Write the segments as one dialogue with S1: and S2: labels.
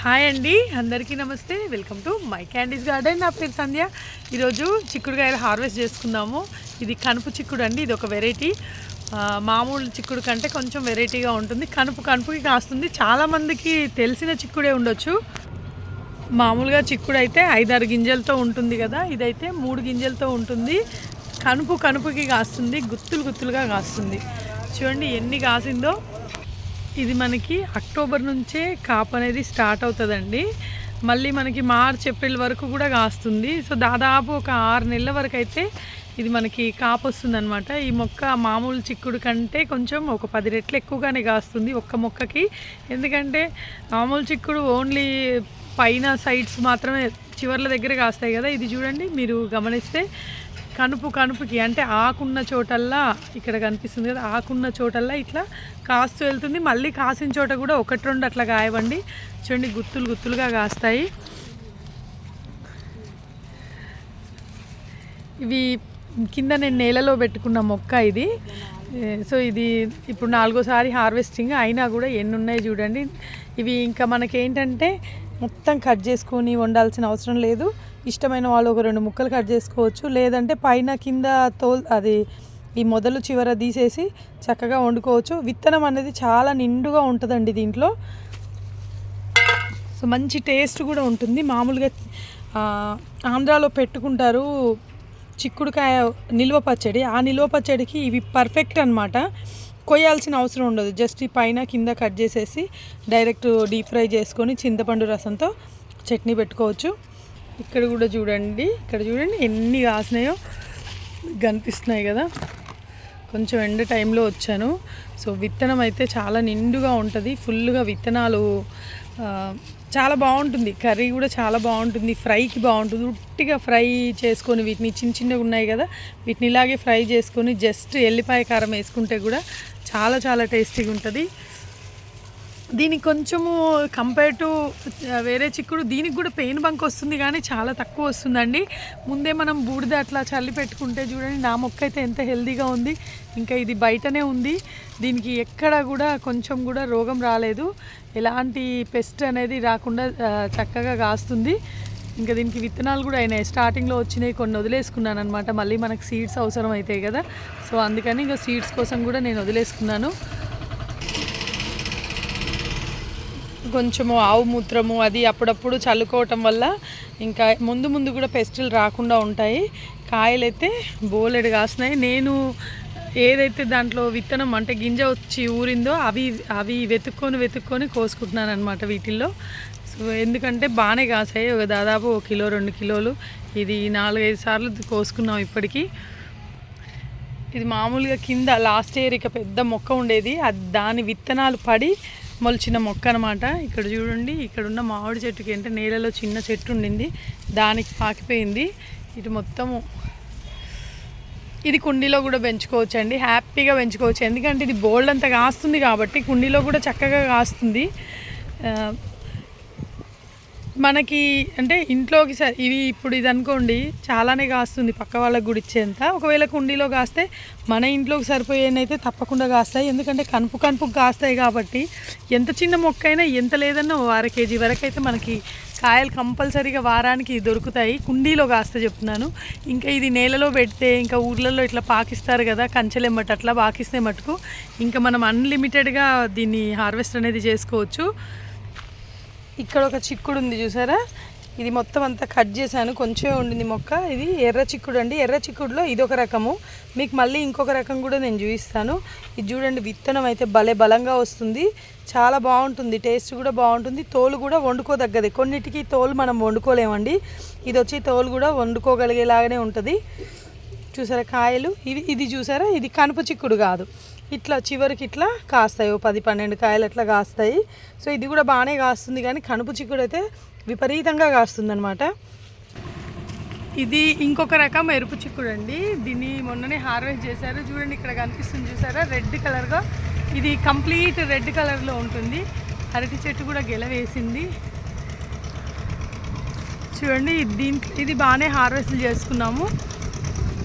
S1: Hi అండి అందరికీ నమస్తే. Welcome to my candies garden. నా పేరు సంధ్య. ఈరోజు చిక్కుడుకాయలు హార్వెస్ట్ చేసుకుందాము. ఇది కనుపు చిక్కుడు అండి ఇది ఒక వెరైటీ. మామూలు చిక్కుడు కంటే కొంచెం వెరైటీగా ఉంటుంది. కనుపు కనుపుకి కాస్తుంది. చాలామందికి తెలిసిన చిక్కుడే ఉండొచ్చు. మామూలుగా చిక్కుడు అయితే ఐదారు గింజలతో ఉంటుంది కదా ఇదైతే మూడు గింజలతో ఉంటుంది. కనుపు కనుపుకి కాస్తుంది గుత్తులు గుత్తులుగా కాస్తుంది. చూడండి ఎన్ని కాసిందో. ఇది మనకి అక్టోబర్ నుంచే కాపు అనేది స్టార్ట్ అవుతుందండి. మళ్ళీ మనకి మార్చ్ ఏప్రిల్ వరకు కూడా కాస్తుంది. సో దాదాపు ఒక ఆరు నెలల వరకు అయితే ఇది మనకి కాపు వస్తుందన్నమాట. ఈ మొక్క మామూలు చిక్కుడు కంటే కొంచెం ఒక పది రెట్లు ఎక్కువగానే కాస్తుంది ఒక్క మొక్కకి. ఎందుకంటే మామూలు చిక్కుడు ఓన్లీ పైన సైడ్స్ మాత్రమే చివర్ల దగ్గర కాస్తాయి కదా. ఇది చూడండి మీరు గమనిస్తే కనుపు కనుపుకి అంటే ఆకున్న చోటల్లా ఇక్కడ కనిపిస్తుంది కదా ఆకున్న చోటల్లా ఇట్లా కాస్తూ వెళ్తుంది. మళ్ళీ కాసిన చోట కూడా ఒకటి రెండు అట్లా కాయవండి. చూడండి గుత్తులు గుత్తులుగా కాస్తాయి. ఇవి కింద నేను నేలలో పెట్టుకున్న మొక్క ఇది. సో ఇది ఇప్పుడు నాలుగోసారి హార్వెస్టింగ్ అయినా కూడా ఎన్ని ఉన్నాయి చూడండి. ఇవి ఇంకా మనకేంటంటే మొత్తం కట్ చేసుకొని వండాల్సిన అవసరం లేదు. ఇష్టమైన వాళ్ళు ఒక రెండు ముక్కలు కట్ చేసుకోవచ్చు. లేదంటే పైన కింద తోల్ అది ఈ మొదలు చివర తీసేసి చక్కగా వండుకోవచ్చు. విత్తనం అనేది చాలా నిండుగా ఉంటుందండి దీంట్లో. సో మంచి టేస్ట్ కూడా ఉంటుంది. మామూలుగా ఆంధ్రాలో పెట్టుకుంటారు చిక్కుడుకాయ నిల్వ పచ్చడి. ఆ నిల్వ పచ్చడికి ఇవి పర్ఫెక్ట్ అనమాట కొయ్యాల్సిన అవసరం ఉండదు. జస్ట్ ఈ పైన కింద కట్ చేసేసి డైరెక్ట్ డీప్ ఫ్రై చేసుకొని చింతపండు రసంతో చట్నీ పెట్టుకోవచ్చు. ఇక్కడ కూడా చూడండి. ఇక్కడ చూడండి ఎన్ని కాసినాయో కనిపిస్తున్నాయి కదా. కొంచెం ఎండ టైంలో వచ్చాను. సో విత్తనం అయితే చాలా నిండుగా ఉంటుంది. ఫుల్గా విత్తనాలు చాలా బాగుంటుంది. కర్రీ కూడా చాలా బాగుంటుంది. ఫ్రైకి బాగుంటుంది. ఉట్టిగా ఫ్రై చేసుకొని వీటిని చిన్న చిన్నగా ఉన్నాయి కదా. వీటిని ఇలాగే ఫ్రై చేసుకొని జస్ట్ ఎల్లిపాయ కారం వేసుకుంటే కూడా చాలా చాలా టేస్టీగా ఉంటుంది. దీనికి కొంచెము కంపేర్ టు వేరే చిక్కుడు దీనికి కూడా పెయిన్ బంక్ వస్తుంది కానీ చాలా తక్కువ వస్తుందండి. ముందే మనం బూడిద అట్లా చల్లి పెట్టుకుంటే చూడండి నా మొక్క అయితే ఎంత హెల్దీగా ఉంది. ఇంకా ఇది బయటనే ఉంది. దీనికి ఎక్కడ కూడా కొంచెం కూడా రోగం రాలేదు. ఎలాంటి పెస్ట్ అనేది రాకుండా చక్కగా కాస్తుంది. ఇంకా దీనికి విత్తనాలు కూడా అయినాయి. స్టార్టింగ్లో వచ్చినాయి కొన్ని వదిలేసుకున్నాను అనమాట మళ్ళీ మనకు సీడ్స్ అవసరం అవుతాయి కదా. సో అందుకని ఇంకా సీడ్స్ కోసం కూడా నేను వదిలేసుకున్నాను. కొంచెము ఆవు మూత్రము అది అప్పుడప్పుడు చల్లుకోవటం వల్ల ఇంకా ముందు ముందు కూడా పెస్టులు రాకుండా ఉంటాయి. కాయలు అయితే బోలెడు కాస్తున్నాయి నేను ఏదైతే దాంట్లో విత్తనం అంటే గింజ వచ్చి ఊరిందో అవి అవి వెతుక్కొని వెతుక్కొని కోసుకుంటున్నాను అనమాట వీటిల్లో. సో ఎందుకంటే బాగానే కాసాయి. ఒక దాదాపు ఒక కిలో రెండు కిలోలు. ఇది నాలుగైదు సార్లు కోసుకున్నాం ఇప్పటికీ. ఇది మామూలుగా కింద లాస్ట్ ఇయర్ ఇక పెద్ద మొక్క ఉండేది. అది దాని విత్తనాలు పడి మొలిచిన మొక్క అనమాట ఇక్కడ చూడండి ఇక్కడ ఉన్న మామిడి చెట్టుకి అంటే నేలలో చిన్న చెట్టు ఉండింది. దానికి పాకిపోయింది. ఇటు మొత్తము ఇది కుండీలో కూడా పెంచుకోవచ్చు అండి హ్యాపీగా పెంచుకోవచ్చు. ఎందుకంటే ఇది బోల్డ్ అంతా కాస్తుంది కాబట్టి కుండీలో కూడా చక్కగా కాస్తుంది. మనకి అంటే ఇంట్లోకి స ఇవి ఇప్పుడు ఇది అనుకోండి చాలానే కాస్తుంది పక్క వాళ్ళకి కూడా ఇచ్చేంత. ఒకవేళ కుండీలో కాస్తే మన ఇంట్లోకి సరిపోయేనైతే తప్పకుండా కాస్తాయి. ఎందుకంటే కనుపు కనుపుకు కాస్తాయి కాబట్టి ఎంత చిన్న మొక్క అయినా ఎంత లేదన్నా అర కేజీ వరకు అయితే మనకి కాయలు కంపల్సరీగా వారానికి దొరుకుతాయి. కుండీలో కాస్త చెప్తున్నాను. ఇంకా ఇది నేలలో పెడితే ఇంకా ఊర్లలో ఇట్లా పాకిస్తారు కదా కంచెలెమ్మట అట్లా పాకిస్తే మటుకు ఇంకా మనం అన్లిమిటెడ్గా దీన్ని హార్వెస్ట్ అనేది చేసుకోవచ్చు. ఇక్కడ ఒక చిక్కుడు ఉంది చూసారా? ఇది మొత్తం అంతా కట్ చేశాను కొంచెమే ఉండింది మొక్క. ఇది ఎర్ర చిక్కుడు అండి. ఎర్ర చిక్కుడులో ఇది ఒక రకము. మీకు మళ్ళీ ఇంకొక రకం కూడా నేను చూపిస్తాను. ఇది చూడండి విత్తనం అయితే భలే బలంగా వస్తుంది. చాలా బాగుంటుంది టేస్ట్ కూడా బాగుంటుంది. తోలు కూడా వండుకోదగ్గది. కొన్నిటికి తోలు మనం వండుకోలేమండి. ఇది వచ్చి తోలు కూడా వండుకోగలిగేలాగానే ఉంటుంది. చూసారా కాయలు? ఇది ఇది చూసారా? ఇది కనుపు చిక్కుడు కాదు. ఇట్లా చివరికి ఇట్లా కాస్తాయి. ఓ పది పన్నెండు కాయలు అట్లా కాస్తాయి. సో ఇది కూడా బాగానే కాస్తుంది కానీ కనుపు చిక్కుడు అయితే విపరీతంగా కాస్తుంది అనమాట ఇది ఇంకొక రకం ఎరుపు చిక్కుడు అండి దీన్ని మొన్ననే హార్వెస్ట్ చేశారు. చూడండి ఇక్కడ కనిపిస్తుంది చూసారా? రెడ్ కలర్గా. ఇది కంప్లీట్ రెడ్ కలర్లో ఉంటుంది. అరటి చెట్టు కూడా గెలవేసింది చూడండి దీంట్లో ఇది బాగానే హార్వెస్ట్ చేసుకున్నాము.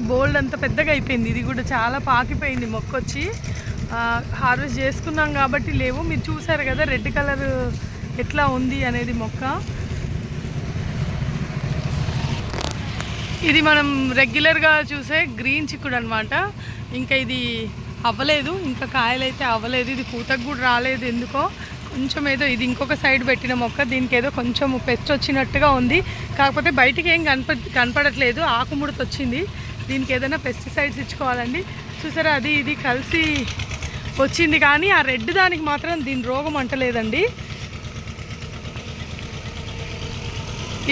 S1: బోల్డ్ అంత పెద్దగా అయిపోయింది. ఇది కూడా చాలా పాకిపోయింది మొక్క వచ్చి హార్వెస్ట్ చేసుకున్నాం కాబట్టి లేవు. మీరు చూసారు కదా రెడ్ కలర్ ఎట్లా ఉంది అనేది మొక్క. ఇది మనం రెగ్యులర్గా చూసే గ్రీన్ చిక్కుడు అనమాట ఇంకా ఇది అవ్వలేదు. ఇంకా కాయలైతే అవ్వలేదు. ఇది పూతకు కూడా రాలేదు ఎందుకో. కొంచెం ఏదో ఇది ఇంకొక సైడ్ పెట్టిన మొక్క. దీనికి ఏదో కొంచెం పెస్ట్ వచ్చినట్టుగా ఉంది. కాకపోతే బయటికి ఏం కనప కనపడట్లేదు. ఆకుముడత వచ్చింది. దీనికి ఏదైనా పెస్టిసైడ్స్ ఇచ్చుకోవాలండి. చూసారా అది ఇది కలిసి వచ్చింది కానీ ఆ రెడ్ దానికి మాత్రం దీని రోగం అంటలేదండి.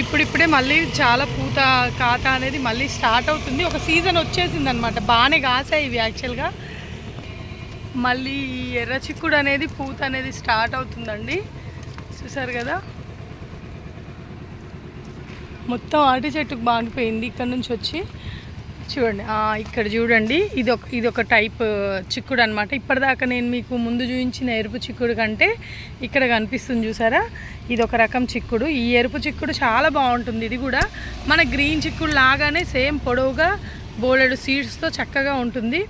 S1: ఇప్పుడిప్పుడే మళ్ళీ చాలా పూత కాత అనేది మళ్ళీ స్టార్ట్ అవుతుంది. ఒక సీజన్ వచ్చేసింది అనమాట బాగానే కాసాయి ఇవి యాక్చువల్గా మళ్ళీ ఎర్ర చిక్కుడు అనేది పూత అనేది స్టార్ట్ అవుతుందండి. చూసారు కదా? మొత్తం అరటి చెట్టుకు బాగిపోయింది ఇక్కడ నుంచి వచ్చి. చూడండి. ఇక్కడ చూడండి. ఇది ఒక ఇది ఒక టైప్ చిక్కుడు అనమాట ఇప్పటిదాకా నేను మీకు ముందు చూపించిన ఎరుపు చిక్కుడు కంటే ఇక్కడ కనిపిస్తుంది చూసారా? ఇది ఒక రకం చిక్కుడు. ఈ ఎరుపు చిక్కుడు చాలా బాగుంటుంది. ఇది కూడా మన గ్రీన్ చిక్కుడు లాగానే సేమ్ పొడవుగా బోలెడు సీడ్స్తో చక్కగా ఉంటుంది.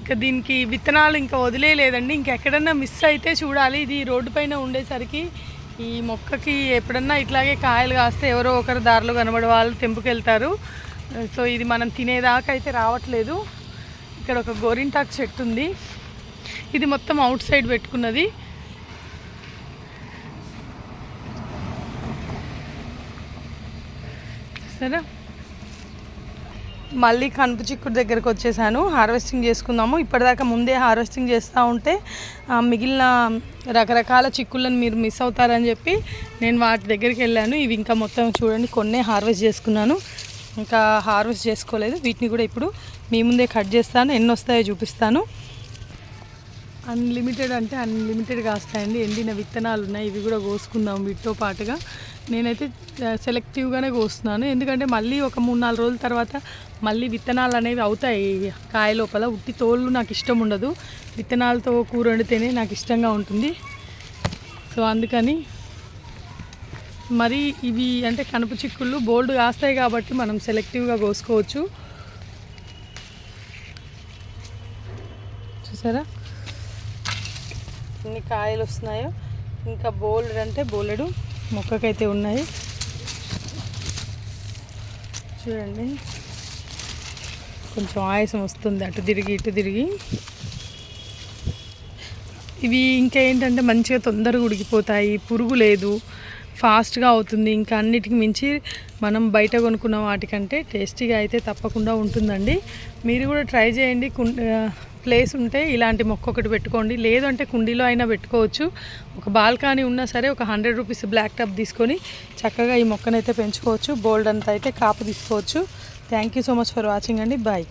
S1: ఇంకా దీనికి విత్తనాలు ఇంకా వదిలేయలేదండి. ఇంకెక్కడన్నా మిస్ అయితే చూడాలి. ఇది రోడ్డు పైన ఉండేసరికి ఈ మొక్కకి ఎప్పుడన్నా ఇట్లాగే కాయలు కాస్తే ఎవరో ఒకరు దారిలో కనబడే వాళ్ళు తెంపుకెళ్తారు. సో ఇది మనం తినేదాకా అయితే రావట్లేదు. ఇక్కడ ఒక గోరింటాకు చెట్టు ఉంది. ఇది మొత్తం అవుట్ సైడ్ పెట్టుకున్నది. సరే మళ్ళీ కనుపు చిక్కుడు దగ్గరకు వచ్చేసాను. హార్వెస్టింగ్ చేసుకుందాము. ఇప్పటిదాకా ముందే హార్వెస్టింగ్ చేస్తూ ఉంటే మిగిలిన రకరకాల చిక్కులను మీరు మిస్ అవుతారని చెప్పి నేను వాటి దగ్గరికి వెళ్ళాను. ఇవి ఇంకా మొత్తం చూడండి కొన్నే హార్వెస్ట్ చేసుకున్నాను. ఇంకా హార్వెస్ట్ చేసుకోలేదు. వీటిని కూడా ఇప్పుడు మీ ముందే కట్ చేస్తాను. ఎన్ని వస్తాయో చూపిస్తాను. అన్లిమిటెడ్ అంటే అన్లిమిటెడ్ కాస్తాయండి. ఎండిన విత్తనాలు ఉన్నాయి. ఇవి కూడా కోసుకుందాం వీటితో పాటుగా. నేనైతే సెలెక్టివ్గానే కోస్తున్నాను. ఎందుకంటే మళ్ళీ ఒక మూడు నాలుగు రోజుల తర్వాత మళ్ళీ విత్తనాలు అనేవి అవుతాయి. కాయ లోపల ఉట్టి తోళ్ళు నాకు ఇష్టం ఉండదు. విత్తనాలతో కూర వండితేనే నాకు ఇష్టంగా ఉంటుంది. సో అందుకని మరి ఇవి అంటే కనుపు చిక్కుళ్ళు బోల్డ్ కాస్తాయి కాబట్టి మనం సెలెక్టివ్గా కోసుకోవచ్చు. చూసారా? ఎన్ని కాయలు వస్తున్నాయో. ఇంకా బోల్డ్ అంటే బోలెడు. మొక్కకైతే ఉన్నాయి. చూడండి. కొంచెం ఆయాసం వస్తుంది అటు తిరిగి ఇటు తిరిగి. ఇవి ఇంకా ఏంటంటే మంచిగా తొందరగా ఉడికిపోతాయి. పురుగు లేదు. ఫాస్ట్గా అవుతుంది. ఇంకా అన్నిటికి మించి మనం బయట కొనుక్కున్న వాటికంటే టేస్టీగా అయితే తప్పకుండా ఉంటుందండి. మీరు కూడా ట్రై చేయండి. కుం ప్లేస్ ఉంటే ఇలాంటి మొక్క ఒకటి పెట్టుకోండి. లేదంటే కుండీలో అయినా పెట్టుకోవచ్చు. ఒక బాల్కనీ ఉన్నా సరే ఒక హండ్రెడ్ రూపీస్ బ్లాక్ టప్ తీసుకొని చక్కగా ఈ మొక్కనైతే పెంచుకోవచ్చు. బోల్డ్ అంతా అయితే కాపు తీసుకోవచ్చు. Thank you so much for watching అండి. బాయ్